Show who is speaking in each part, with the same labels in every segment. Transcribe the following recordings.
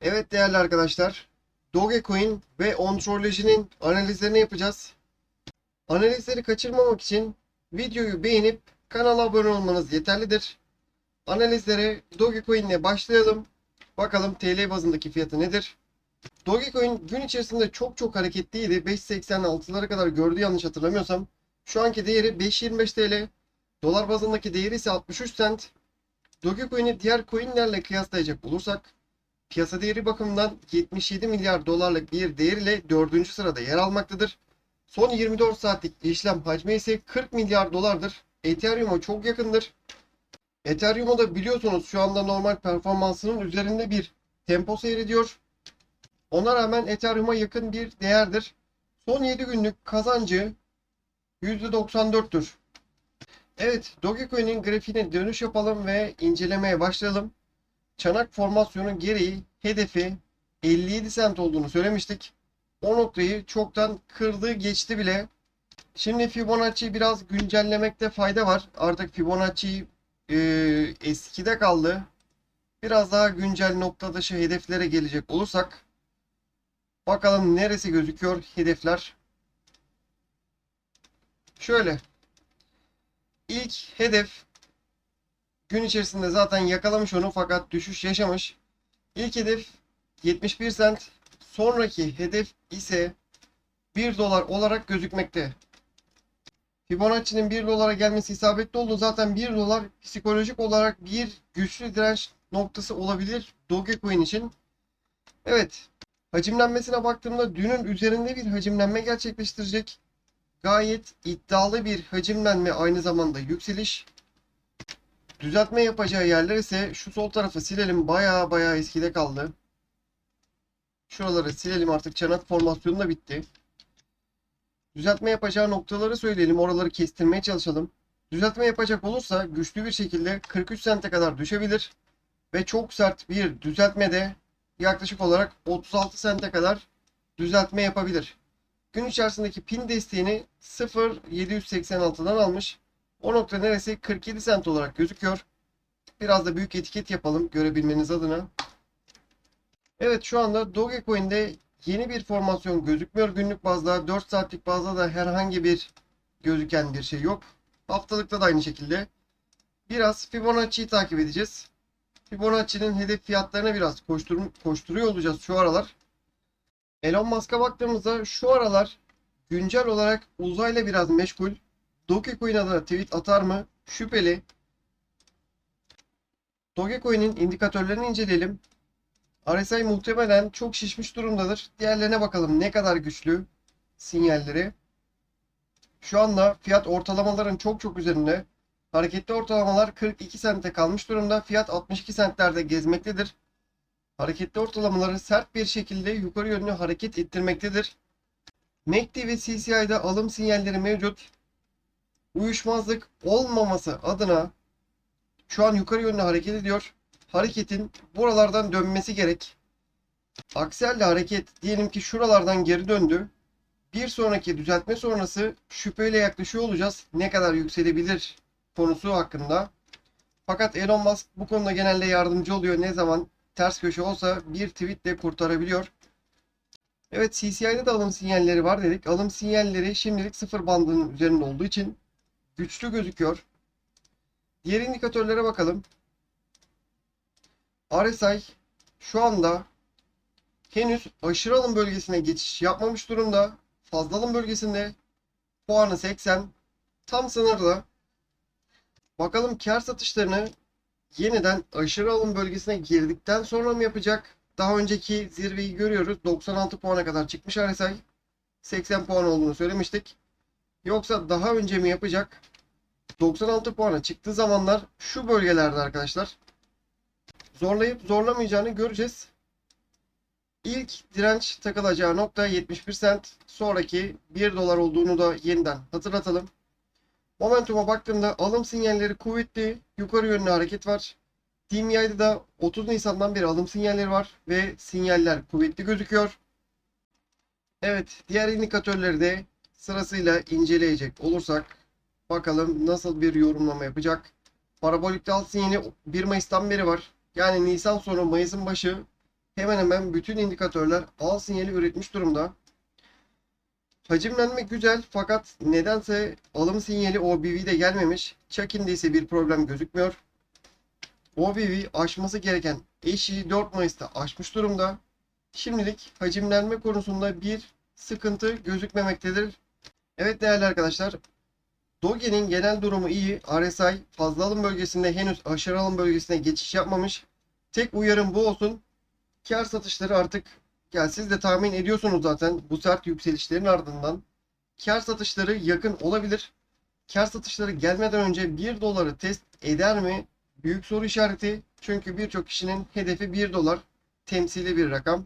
Speaker 1: Evet değerli arkadaşlar, Dogecoin ve Ontrolojinin analizlerini yapacağız. Analizleri kaçırmamak için videoyu beğenip kanala abone olmanız yeterlidir. Analizlere Dogecoin ile başlayalım. Bakalım TL bazındaki fiyatı nedir? Dogecoin gün içerisinde çok çok hareketliydi. 5.86'lara kadar gördü yanlış hatırlamıyorsam. Şu anki değeri 5.25 TL. Dolar bazındaki değeri ise 63 cent. Dogecoin'i diğer coinlerle kıyaslayacak olursak piyasa değeri bakımından 77 milyar dolarlık bir değer ile 4. sırada yer almaktadır. Son 24 saatlik işlem hacmi ise 40 milyar dolardır. Ethereum'a çok yakındır. Ethereum'da da biliyorsunuz şu anda normal performansının üzerinde bir tempo seyrediyor. Ona rağmen Ethereum'a yakın bir değerdir. Son 7 günlük kazancı %94'tür. Evet, Dogecoin'in grafiğine dönüş yapalım ve incelemeye başlayalım. Çanak formasyonu gereği hedefi 57 sent olduğunu söylemiştik. O noktayı çoktan kırdı geçti bile. Şimdi Fibonacci'yi biraz güncellemekte fayda var. Artık Fibonacci e, eskide kaldı. Biraz daha güncel nokta dışı hedeflere gelecek olursak bakalım neresi gözüküyor hedefler. Şöyle. İlk hedef gün içerisinde zaten yakalamış onu fakat düşüş yaşamış. İlk hedef 71 sent. Sonraki hedef ise 1 dolar olarak gözükmekte. Fibonacci'nin 1 dolara gelmesi isabetli oldu. Zaten 1 dolar psikolojik olarak bir güçlü direnç noktası olabilir Dogecoin için. Evet. Hacimlenmesine baktığımda dünün üzerinde bir hacimlenme gerçekleştirecek. Gayet iddialı bir hacimlenme aynı zamanda yükseliş. Düzeltme yapacağı yerler ise şu sol tarafı silelim. Baya baya eskide kaldı. Şuraları silelim artık çanak formasyonu da bitti. Düzeltme yapacağı noktaları söyleyelim. Oraları kestirmeye çalışalım. Düzeltme yapacak olursa güçlü bir şekilde 43 sente kadar düşebilir. Ve çok sert bir düzeltmede yaklaşık olarak 36 sente kadar düzeltme yapabilir. Gün içerisindeki pin desteğini 0.786'dan almış. O nokta neresi? 47 sent olarak gözüküyor. Biraz da büyük etiket yapalım görebilmeniz adına. Evet şu anda Dogecoin'de yeni bir formasyon gözükmüyor günlük bazda. 4 saatlik bazda da herhangi bir gözüken bir şey yok. Haftalıkta da aynı şekilde. Biraz Fibonacci'yi takip edeceğiz. Fibonacci'nin hedef fiyatlarına biraz koştur koşturuyor olacağız şu aralar. Elon Musk'a baktığımızda şu aralar güncel olarak uzayla biraz meşgul. Dogecoin adına tweet atar mı? Şüpheli. Dogecoin'in indikatörlerini inceleyelim. RSI muhtemelen çok şişmiş durumdadır. Diğerlerine bakalım ne kadar güçlü sinyalleri. Şu anda fiyat ortalamaların çok çok üzerinde. Hareketli ortalamalar 42 sente kalmış durumda. Fiyat 62 sentlerde gezmektedir. Hareketli ortalamaları sert bir şekilde yukarı yönlü hareket ettirmektedir. MACD ve CCI'de alım sinyalleri mevcut uyuşmazlık olmaması adına şu an yukarı yönlü hareket ediyor. Hareketin buralardan dönmesi gerek. Aksiyelle hareket diyelim ki şuralardan geri döndü. Bir sonraki düzeltme sonrası şüpheyle yaklaşıyor olacağız. Ne kadar yükselebilir konusu hakkında. Fakat Elon Musk bu konuda genelde yardımcı oluyor. Ne zaman ters köşe olsa bir tweetle kurtarabiliyor. Evet CCI'de de alım sinyalleri var dedik. Alım sinyalleri şimdilik sıfır bandının üzerinde olduğu için güçlü gözüküyor. Diğer indikatörlere bakalım. RSI şu anda henüz aşırı alım bölgesine geçiş yapmamış durumda. Fazla alım bölgesinde puanı 80 tam sınırda. Bakalım kar satışlarını yeniden aşırı alım bölgesine girdikten sonra mı yapacak? Daha önceki zirveyi görüyoruz. 96 puana kadar çıkmış RSI. 80 puan olduğunu söylemiştik. Yoksa daha önce mi yapacak? 96 puana çıktığı zamanlar şu bölgelerde arkadaşlar. Zorlayıp zorlamayacağını göreceğiz. İlk direnç takılacağı nokta 71 sent. Sonraki 1 dolar olduğunu da yeniden hatırlatalım. Momentum'a baktığımda alım sinyalleri kuvvetli. Yukarı yönlü hareket var. DMI'de de 30 Nisan'dan beri alım sinyalleri var ve sinyaller kuvvetli gözüküyor. Evet, diğer indikatörleri de sırasıyla inceleyecek olursak bakalım nasıl bir yorumlama yapacak. Parabolikte alt sinyali 1 Mayıs'tan beri var. Yani Nisan sonu Mayıs'ın başı hemen hemen bütün indikatörler al sinyali üretmiş durumda. Hacimlenme güzel fakat nedense alım sinyali OBV'de gelmemiş. Çakinde ise bir problem gözükmüyor. OBV aşması gereken eşiği 4 Mayıs'ta aşmış durumda. Şimdilik hacimlenme konusunda bir sıkıntı gözükmemektedir. Evet değerli arkadaşlar, Doge'nin genel durumu iyi. RSI fazla alım bölgesinde henüz aşırı alım bölgesine geçiş yapmamış. Tek uyarım bu olsun. Kar satışları artık ya siz de tahmin ediyorsunuz zaten bu sert yükselişlerin ardından kar satışları yakın olabilir. Kar satışları gelmeden önce 1 doları test eder mi? Büyük soru işareti. Çünkü birçok kişinin hedefi 1 dolar. Temsili bir rakam.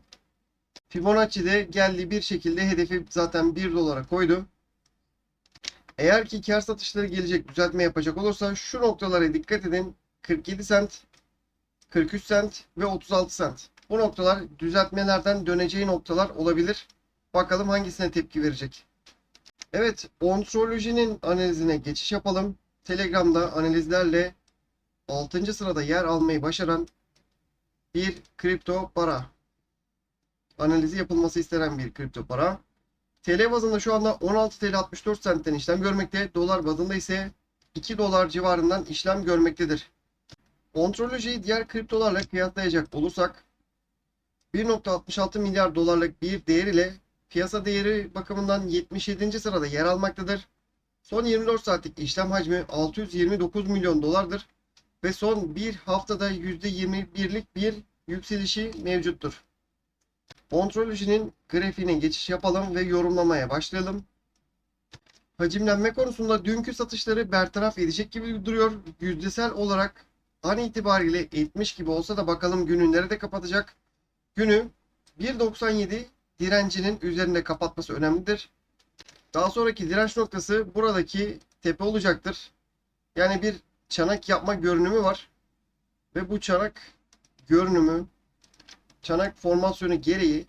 Speaker 1: Fibonacci de geldi bir şekilde hedefi zaten 1 dolara koydu. Eğer ki kar satışları gelecek, düzeltme yapacak olursa şu noktalara dikkat edin. 47 sent, 43 sent ve 36 sent. Bu noktalar düzeltmelerden döneceği noktalar olabilir. Bakalım hangisine tepki verecek. Evet, ontrolojinin analizine geçiş yapalım. Telegram'da analizlerle 6. sırada yer almayı başaran bir kripto para. Analizi yapılması istenen bir kripto para. TL bazında şu anda 16 TL 64 sentten işlem görmekte. Dolar bazında ise 2 dolar civarından işlem görmektedir. Ontrolojiyi diğer kriptolarla kıyaslayacak olursak 1.66 milyar dolarlık bir değer ile piyasa değeri bakımından 77. sırada yer almaktadır. Son 24 saatlik işlem hacmi 629 milyon dolardır ve son bir haftada %21'lik bir yükselişi mevcuttur. Ontrolojinin grafiğine geçiş yapalım ve yorumlamaya başlayalım. Hacimlenme konusunda dünkü satışları bertaraf edecek gibi duruyor. Yüzdesel olarak an itibariyle etmiş gibi olsa da bakalım günü nerede kapatacak. Günü 1.97 direncinin üzerinde kapatması önemlidir. Daha sonraki direnç noktası buradaki tepe olacaktır. Yani bir çanak yapma görünümü var. Ve bu çanak görünümü çanak formasyonu gereği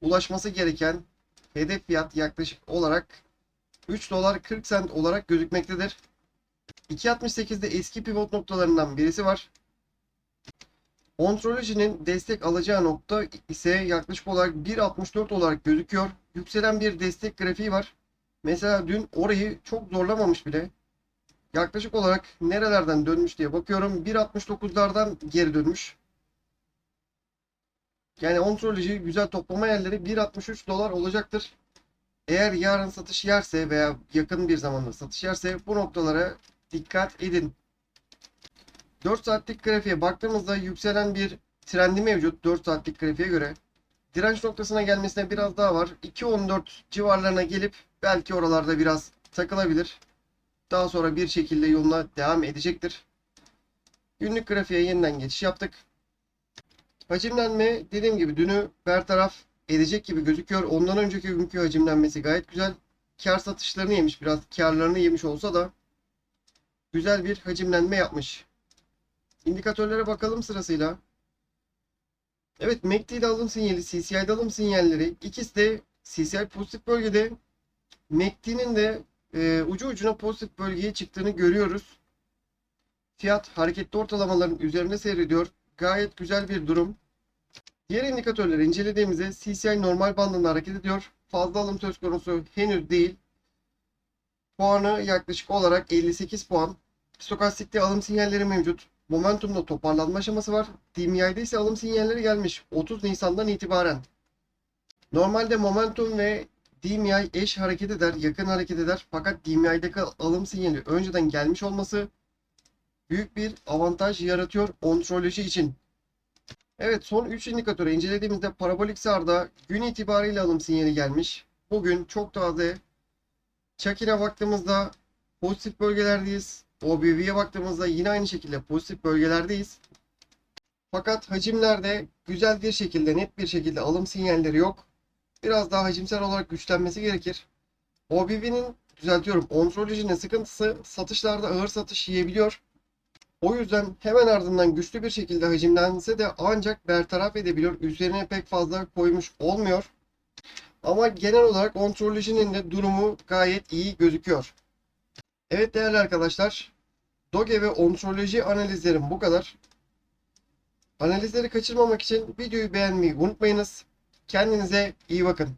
Speaker 1: ulaşması gereken hedef fiyat yaklaşık olarak 3 dolar 40 sent olarak gözükmektedir. 2.68'de eski pivot noktalarından birisi var. Ontrolojinin destek alacağı nokta ise yaklaşık olarak 1.64 olarak gözüküyor. Yükselen bir destek grafiği var. Mesela dün orayı çok zorlamamış bile. Yaklaşık olarak nerelerden dönmüş diye bakıyorum. 1.69'lardan geri dönmüş. Yani ontroloji güzel toplama yerleri 1.63 dolar olacaktır. Eğer yarın satış yerse veya yakın bir zamanda satış yerse bu noktalara dikkat edin. 4 saatlik grafiğe baktığımızda yükselen bir trendi mevcut 4 saatlik grafiğe göre. Direnç noktasına gelmesine biraz daha var. 2.14 civarlarına gelip belki oralarda biraz takılabilir. Daha sonra bir şekilde yoluna devam edecektir. Günlük grafiğe yeniden geçiş yaptık. Hacimlenme dediğim gibi dünü bertaraf edecek gibi gözüküyor. Ondan önceki günkü hacimlenmesi gayet güzel. Kar satışlarını yemiş biraz karlarını yemiş olsa da güzel bir hacimlenme yapmış. İndikatörlere bakalım sırasıyla. Evet MACD ile alım sinyali, CCI'de alım sinyalleri ikisi de CCI pozitif bölgede. MACD'nin de e, ucu ucuna pozitif bölgeye çıktığını görüyoruz. Fiyat hareketli ortalamaların üzerinde seyrediyor. Gayet güzel bir durum. Diğer indikatörleri incelediğimizde CCI normal bandında hareket ediyor. Fazla alım söz konusu henüz değil. Puanı yaklaşık olarak 58 puan. Stokastikte alım sinyalleri mevcut. Momentumda toparlanma aşaması var. DMI'de ise alım sinyalleri gelmiş 30 Nisan'dan itibaren. Normalde momentum ve DMI eş hareket eder, yakın hareket eder. Fakat DMI'deki alım sinyali önceden gelmiş olması büyük bir avantaj yaratıyor ontroloji için. Evet son 3 indikatörü incelediğimizde parabolik sarda gün itibariyle alım sinyali gelmiş. Bugün çok taze. Çakir'e baktığımızda pozitif bölgelerdeyiz. OBV'ye baktığımızda yine aynı şekilde pozitif bölgelerdeyiz. Fakat hacimlerde güzel bir şekilde net bir şekilde alım sinyalleri yok. Biraz daha hacimsel olarak güçlenmesi gerekir. OBV'nin düzeltiyorum ontrolojinin sıkıntısı satışlarda ağır satış yiyebiliyor. O yüzden hemen ardından güçlü bir şekilde hacimlense de ancak bertaraf edebiliyor. Üzerine pek fazla koymuş olmuyor. Ama genel olarak ontrolojinin de durumu gayet iyi gözüküyor. Evet değerli arkadaşlar. Doge ve ontroloji analizlerim bu kadar. Analizleri kaçırmamak için videoyu beğenmeyi unutmayınız. Kendinize iyi bakın.